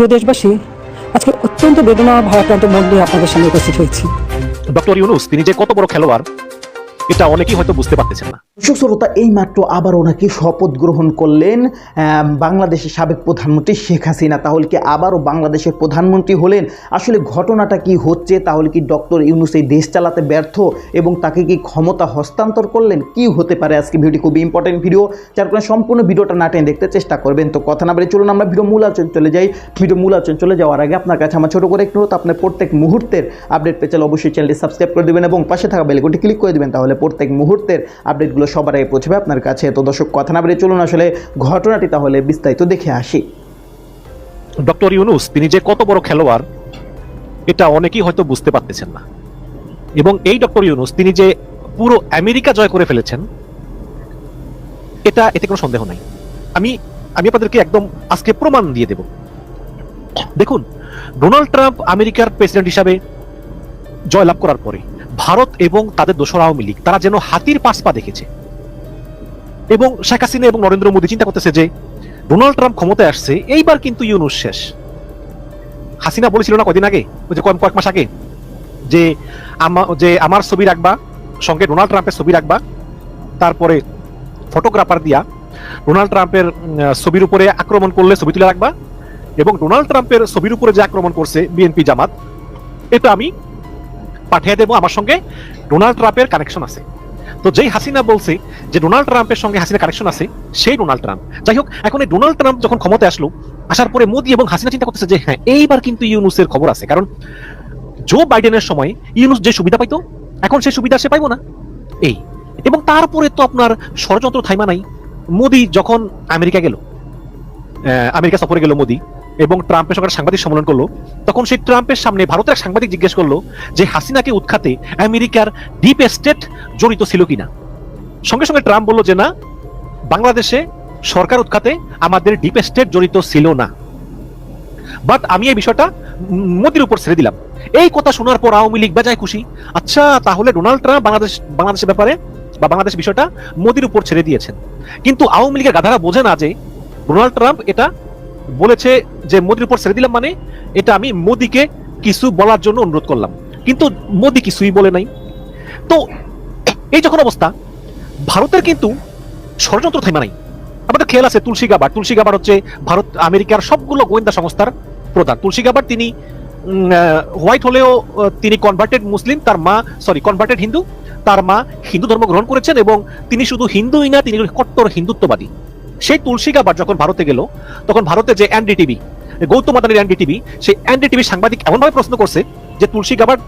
প্রিয় দেশবাসী আজকে অত্যন্ত বেদনা ভারাক্রান্ত মন নিয়ে আপনাদের সামনে উপস্থিত হয়েছি। ডক্টর ইউনুস, তিনি যে কত বড় খেলোয়াড় এটা অনেকেই হয়তো বুঝতে পারতেছেন না। দর্শক শ্রোতা, এইমাত্র আবার ওনাকে শপথ গ্রহণ করলেন বাংলাদেশের সাবেক প্রধানমন্ত্রী শেখ হাসিনা। তাহলে কি আবারও বাংলাদেশের প্রধানমন্ত্রী হলেন? আসলে ঘটনাটা কি হচ্ছে? তাহলে কি ডক্টর ইউনুস এই দেশ চালাতে ব্যর্থ এবং তাকে কি ক্ষমতা হস্তান্তর করলেন? কি হতে পারে? আজকে ভিডিও খুবই ইম্পর্টেন্ট ভিডিও যার কারণে সম্পূর্ণ ভিডিওটা না টেনে দেখতে চেষ্টা করবেন। তো কথা না বলে চলুন, আমরা ভিডিও মূল আলোচনা চলে যাই। ভিডিও মূল আলোচনা চলে যাওয়ার আগে আপনার কাছে আমার ছোট করে একটু আপনার প্রত্যেক মুহূর্তের আপডেট পেয়ে চলে অবশ্যই চ্যানেলটি সাবস্ক্রাইব করে দেবেন এবং পাশে থাকা বেলগুটি ক্লিক করে দেবেন। তাহলে প্রত্যেক মুহূর্তের আপডেটগুলো সবার আগে পৌঁছবে আপনার কাছে। তো দর্শক, কথা না বলে চলুন আসলে ঘটনাটি তাহলে বিস্তারিত দেখে আসি। ডক্টর ইউনুস, তিনি যে কত বড় খেলোয়াড়, এটা অনেকেই হয়তো বুঝতে পারতেছেন না। এবং এই ডক্টর ইউনুস, তিনি যে পুরো আমেরিকা জয় করে ফেলেছেন, এটা, এতে কোনো সন্দেহ নাই। আমি আমি আপনাদেরকে একদম আজকে প্রমাণ দিয়ে দেব। দেখুন, ডোনাল্ড ট্রাম্প আমেরিকার প্রেসিডেন্ট হিসাবে জয়লাভ করার পরে ভারত এবং তাদের দোসর আওয়ামী লীগ, তারা যেন হাতির পাশ পা দেখেছে। এবং শেখ হাসিনা এবং নরেন্দ্র মোদী চিন্তা করতেছে যে, ডোনাল্ড ট্রাম্প ক্ষমতায় আসছে, এইবার কিন্তু ইউনুস শেষ। হাসিনা বলেছিল না কদিন আগে? ওই যে কয়েক মাস আগে, যে আমা- যে আমার ছবি রাখবা, সঙ্গে ডোনাল্ড ট্রাম্পের ছবি রাখবা, তারপরে ফটোগ্রাফার দিয়া ডোনাল্ড ট্রাম্পের ছবির উপরে আক্রমণ করলে ছবি তুলে রাখবা, এবং ডোনাল্ড ট্রাম্পের ছবির উপরে যে আক্রমণ করছে বিএনপি জামাত, এটা আমি পাঠিয়ে দেবো আমার সঙ্গে। ডোনাল্ড ট্রাম্পের কানেকশন আছে। তো যেই হাসিনা বলছে যে ডোনাল্ড ট্রাম্পের সঙ্গে হাসিনা কানেকশন আছে, সেই ডোনাল্ড ট্রাম্প। যাই হোক, এখন এই ডোনাল্ড ট্রাম্প যখন ক্ষমতায় আসলো, আসার পরে মোদি এবং হাসিনা চিন্তা করতেছে যে হ্যাঁ এইবার কিন্তু ইউনুসের খবর আছে। কারণ জো বাইডেনের সময় ইউনুস যে সুবিধা পাইতো, এখন সেই সুবিধা সে পাইবো না। এই। এবং তারপরে তো আপনার ষড়যন্ত্র থাইমা নাই। মোদি যখন আমেরিকা গেল আমেরিকা সফরে গেল মোদি এবং ট্রাম্পের সঙ্গে সাংবাদিক সম্মেলন করল, তখন সেই ট্রাম্পের সামনে ভারতের এক সাংবাদিক জিজ্ঞেস করল যে হাসিনাকে উৎখাতে আমেরিকার ডিপ স্টেট জড়িত ছিল কিনা। সঙ্গে সঙ্গে ট্রাম্প বলল যে না, বাংলাদেশে সরকার উৎখাতে আমাদের ডিপ স্টেট জড়িত ছিল না। বাট আমি এই বিষয়টা মোদির উপর ছেড়ে দিলাম। এই কথা শোনার পর আওয়ামী লীগ বেজায় খুশি। আচ্ছা তাহলে ডোনাল্ড ট্রাম্প বাংলাদেশ, বাংলাদেশের ব্যাপারে বা বাংলাদেশ বিষয়টা মোদির উপর ছেড়ে দিয়েছেন। কিন্তু আওয়ামী লীগের গাধারা বোঝে না যে ডোনাল্ড ট্রাম্প এটা বলেছে যে মোদির উপর ছেড়ে দিলাম মানে এটা আমি মোদিকে কিছু বলার জন্য অনুরোধ করলাম। কিন্তু মোদি কিছুই বলে নাই। তো এই যখন অবস্থা, ভারতের কিন্তু ষড়যন্ত্র থেমা নাই। আমাদের খেয়াল আছে তুলসী গাবার। তুলসী গাবার হচ্ছে ভারত, আমেরিকার সবগুলো গোয়েন্দা সংস্থার প্রধান। তুলসী গাবার তিনি হোয়াইট হলেও তিনি কনভার্টেড মুসলিম, তার মা সরি কনভার্টেড হিন্দু, তার মা হিন্দু ধর্ম গ্রহণ করেছেন এবং তিনি শুধু হিন্দুই না, তিনি কট্টর হিন্দুত্ববাদী। সেই তুলসী গাবার যখন ভারতে গেল, তখন ভারতে যে এনডিটিভি গৌতম আদানির এনডিটিভি সেই এনডিটিভি সাংবাদিক এমনভাবে প্রশ্ন করছে যে তুলসী গাবার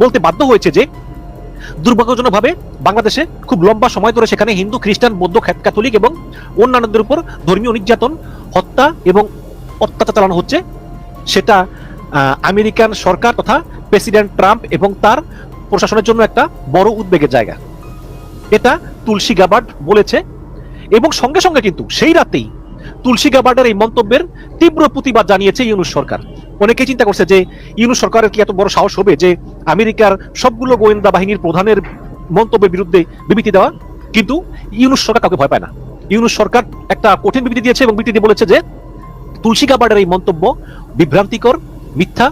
বলতে বাধ্য হয়েছে যে দুর্ভাগ্যজনকভাবে বাংলাদেশে খুব লম্বা সময় ধরে সেখানে হিন্দু, খ্রিস্টান, বৌদ্ধ ক্যাথলিক এবং অন্যান্যদের উপর ধর্মীয় নির্যাতন, হত্যা এবং অত্যাচার চালানো হচ্ছে। সেটা আমেরিকান সরকার তথা প্রেসিডেন্ট ট্রাম্প এবং তার প্রশাসনের জন্য একটা বড় উদ্বেগের জায়গা। এটা তুলসী গাবার্ড বলেছে এবং সঙ্গে সঙ্গে কিন্তু সেই রাতেই তুলসী গাবার্ডের এই মন্তব্যের তীব্র প্রতিবাদ জানিয়েছে ইউনুস সরকার। অনেকেই চিন্তা করছে যে ইউনুস সরকারের কি এত বড় সাহস হবে যে আমেরিকার সবগুলো গোয়েন্দা বাহিনীর প্রধানের মন্তব্যের বিরুদ্ধে বিবৃতি দেওয়া? কিন্তু ইউনুস সরকার কাউকে ভয় পায় না। ইউনুস সরকার একটা কঠিন বিবৃতি দিয়েছে এবং বিবৃতি বলেছে যে তুলসী গাবার্ডের এই মন্তব্য বিভ্রান্তিকর, মিথ্যা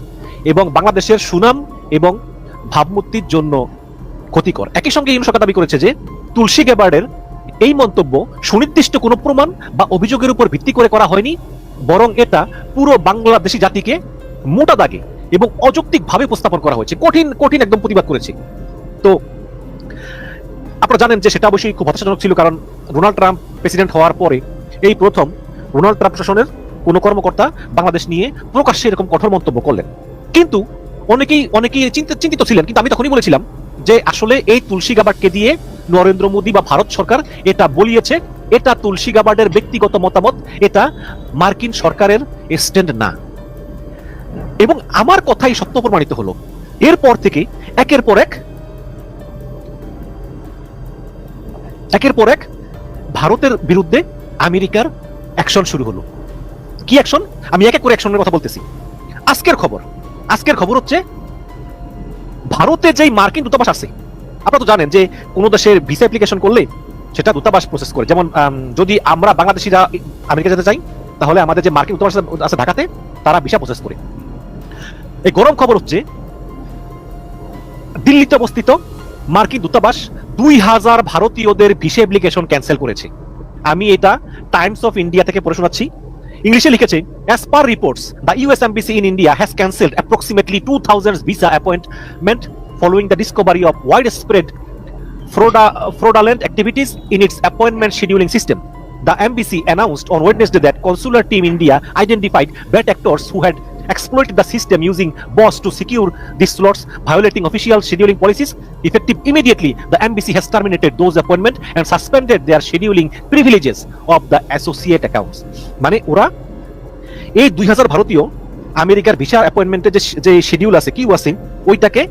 এবং বাংলাদেশের সুনাম এবং ভাবমূর্তির জন্য ক্ষতিকর। একই সঙ্গে ইউনুস সরকার দাবি করেছে যে তুলসী গাবার্ডের এই মন্তব্য সুনির্দিষ্ট কোনো প্রমাণ বা অভিযোগের উপর ভিত্তি করে করা হয়নি, বরং এটা পুরো বাংলাদেশি জাতিকে মোটা দাগে এবং অযৌক্তিকভাবে উপস্থাপন করা হয়েছে। কঠিন কঠিন একদম প্রতিবাদ করেছে। তো আপনারা জানেন যে সেটা অবশ্যই খুব হতাশাজনক ছিল, কারণ ডোনাল্ড ট্রাম্প প্রেসিডেন্ট হওয়ার পরে এই প্রথম ডোনাল্ড ট্রাম্প প্রশাসনের কোনো কর্মকর্তা বাংলাদেশ নিয়ে প্রকাশ্যে এরকম কঠোর মন্তব্য করলেন। কিন্তু অনেকেই অনেকেই চিন্তিত ছিলেন। কিন্তু আমি তখনই বলেছিলাম যে আসলে এই তুলসী গাবার্ডকে দিয়ে নরেন্দ্র মোদী বা ভারত সরকার এটা বলিয়েছে, এটা তুলসী গাবার্ডের ব্যক্তিগত মতামত, এটা মার্কিন সরকারের স্ট্যান্ড না। এবং আমার কথাই সত্য প্রমাণিত হলো। এরপর থেকে একের পর এক, একের পর এক ভারতের বিরুদ্ধে আমেরিকার অ্যাকশন শুরু হলো। কি অ্যাকশন? আমি এক এক করে অ্যাকশনের কথা বলতেছি। আজকের খবর আজকের খবর হচ্ছে, ভারতে যেই মার্কিন দূতাবাস আছে আপনারা তো জানেন যে কোন দেশের ভিসা অ্যাপ্লিকেশন করলে সেটা দূতাবাস প্রসেস করে। যেমন যদি আমরা বাংলাদেশিরা আমেরিকা যেতে চাই, তাহলে আমাদের যে মার্কিন দূতাবাস আছে ঢাকাতে, তারা ভিসা প্রসেস করে। এই গরম খবর হচ্ছে, দিল্লিতে অবস্থিত মার্কিন দূতাবাস দুই হাজার ভারতীয়দের ভিসা অ্যাপ্লিকেশন ক্যান্সেল করেছে। আমি এটা টাইমস অফ ইন্ডিয়া থেকে পড়ে শোনাচ্ছি। ইংলিশে লিখেছে as per reports the US embassy in India has cancelled approximately two thousand visa appointment following the discovery of widespread fraudulent activities in its appointment scheduling system. The embassy announced on Wednesday that consular team India identified bad actors who had exploited the system using bots to secure these slots, violating official scheduling policies. Effective immediately, the embassy has terminated those appointments and suspended their scheduling privileges of the associate accounts. মানে ওরা এই দুই হাজার ভারতীয় আমেরিকার visa অ্যাপয়েন্টমেন্টের যে schedule আছে কি ওয়াসিং ওইটাকে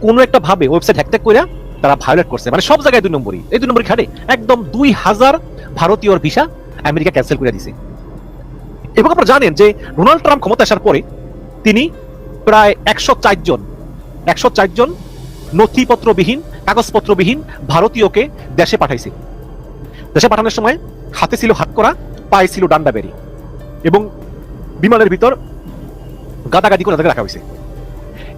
কোনো একটা ভাবে ওয়েবসাইট হ্যাকট্যাক করে তারা ভায়োলেট করছে। মানে সব জায়গায় দুই নম্বরই। এই দুই নম্বরই খাটে। একদম দুই হাজার ভারতীয়র ভিসা আমেরিকা ক্যান্সেল করে দিছে। এবং আপনারা জানেন যে ডোনাল্ড ট্রাম্প ক্ষমতা আসার পরে তিনি প্রায় একশো চারজন একশো জন নথিপত্রবিহীন, কাগজপত্রবিহীন ভারতীয়কে দেশে পাঠাইছে। দেশে পাঠানোর সময় হাতে ছিল হাত করা, পায়ে ছিল ডান্ডা বেরি। এবং বিমানের ভিতর গাদাগাদি করে তাদেরকে রাখা হয়েছে।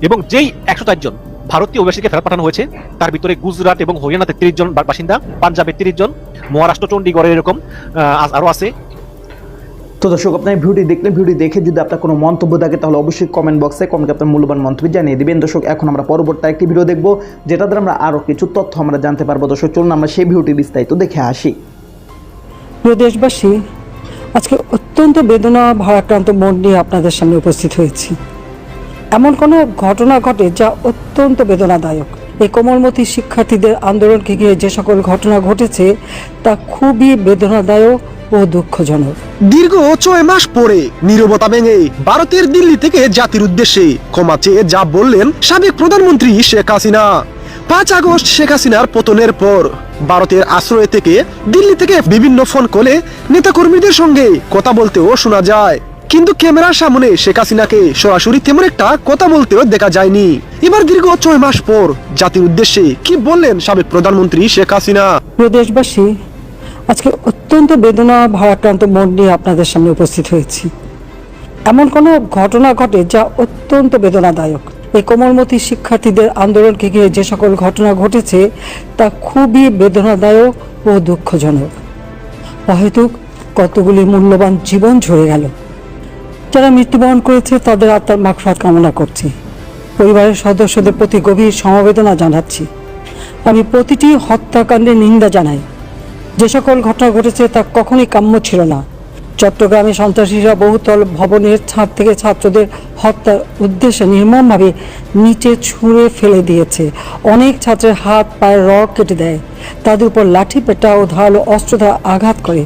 এবং যেই একশো জন ভারতীয় অভিবাসীকে ফেরত পাঠানো হয়েছে। তার ভিতরে গুজরাট এবং হরিয়ানাতে তিরিশ জন বাসিন্দা পাঞ্জাবে তিরিশ জন মহারাষ্ট্র চণ্ডীগড়ের এরকম আহ, আরও আছে। তো দর্শক আপনার ভিডিওটি দেখলেন ভিডিওটি দেখে যদি আপনার কোনো মন্তব্য থাকে তাহলে অবশ্যই কমেন্ট বক্সে কমেন্ট আপনার মূল্যবান মন্তব্য জানিয়ে দিবেন। দর্শক এখন আমরা পরবর্তী একটি ভিডিও দেখব যেটা দ্বারা আমরা আরও কিছু তথ্য আমরা জানতে পারব। দর্শক চলুন আমরা সেই ভিডিওটি বিস্তারিত দেখে আসি। প্রিয় দেশবাসী আজকে অত্যন্ত বেদনা ভারাক্রান্ত মন নিয়ে আপনাদের সামনে উপস্থিত হয়েছি। এমন কোনো ঘটনা ঘটে যা অত্যন্ত বেদনাদায়ক। এই কোমলমতি শিক্ষার্থীদের আন্দোলনকে ঘিরে যে সকল ঘটনা ঘটেছে, তা খুবই বেদনাদায়ক ও দুঃখজনক। দীর্ঘ ছয় মাস পরে নীরবতা ভেঙে ভারতের দিল্লি থেকে জাতির উদ্দেশ্যে ক্ষমা চেয়ে যা বললেন সাবেক প্রধানমন্ত্রী শেখ হাসিনা। পাঁচ আগস্ট শেখ হাসিনার পতনের পর ভারতের আশ্রয় থেকে দিল্লি থেকে বিভিন্ন ফোন কলে নেতাকর্মীদের সঙ্গে কথা বলতেও শোনা যায়। কিন্তু ক্যামেরার সামনে শেখ হাসিনাকে সরাসরি তেমন একটা কথা বলতেও দেখা যায়নি। এবার দীর্ঘ ছয় মাস পর জাতির উদ্দেশ্যে কি বললেন সাবেক প্রধানমন্ত্রী শেখ হাসিনা? প্রিয় দেশবাসী, আজকে অত্যন্ত বেদনা ভারাক্রান্ত মন নিয়ে আপনাদের সামনে উপস্থিত হয়েছি। এমন কোনো ঘটনা ঘটে যা অত্যন্ত বেদনাদায়ক। এই কোমলমতি শিক্ষার্থীদের আন্দোলনকে ঘিরে যে সকল ঘটনা ঘটেছে, তা খুবই বেদনাদায়ক ও দুঃখজনক। অহেতুক কতগুলি মূল্যবান জীবন ঝরে গেল। যারা মৃত্যুবরণ করেছে, তাদের আত্মার মাগফাত কামনা করছি। পরিবারের সদস্যদের প্রতি গভীর সমবেদনা জানাচ্ছি। আমি প্রতিটি হত্যাকাণ্ডের নিন্দা জানাই। যে সকল ঘটনা ঘটেছে, তা কখনোই কাম্য ছিল না। চট্টগ্রামে সন্ত্রাসীরা বহুতল ভবনের ছাদ থেকে ছাত্রদের হত্যার উদ্দেশ্যে নির্মমভাবে নিচে ছুঁড়ে ফেলে দিয়েছে। অনেক ছাত্রের হাত, পায়ের রগ কেটে দেয়। তাদের উপর লাঠি পেটা ও ধারালো অস্ত্র দ্বারা আঘাত করে।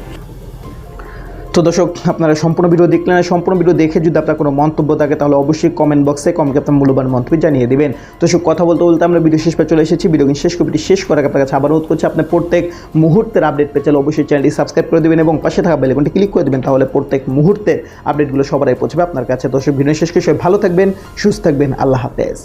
তো দর্শক, আপনারা সম্পূর্ণ ভিডিও দেখলেন সম্পূর্ণ ভিডিও দেখে যদি আপনার কোনো মন্তব্য থাকে, তাহলে অবশ্যই কমেন্ট বক্সে কমেন্ট আপনার মূল্যবান মন্তব্য জানিয়ে দিবেন। দর্শক, কথা বলতে বলতে আমরা ভিডিও শেষ পে চলে এসেছি। ভিডিও শেষ কপিটি শেষ করার আপনার কাছে আবার অনুরোধ করছি, আপনি প্রত্যেক মুহূর্তের আপডেট পেয়ে চাইলে অবশ্যই চ্যানেলটি সাবস্ক্রাইব করে দেবেন এবং পাশে থাকা বেলেকনটি ক্লিক করে দেবেন, তাহলে প্রত্যেক মুহূর্তের আপডেটগুলো সবাই পৌঁছবে আপনার কাছে। দর্শক ভিডিও শেষ করে সবাই ভালো থাকবেন, সুস্থ থাকবেন, আল্লাহ হাফেজ।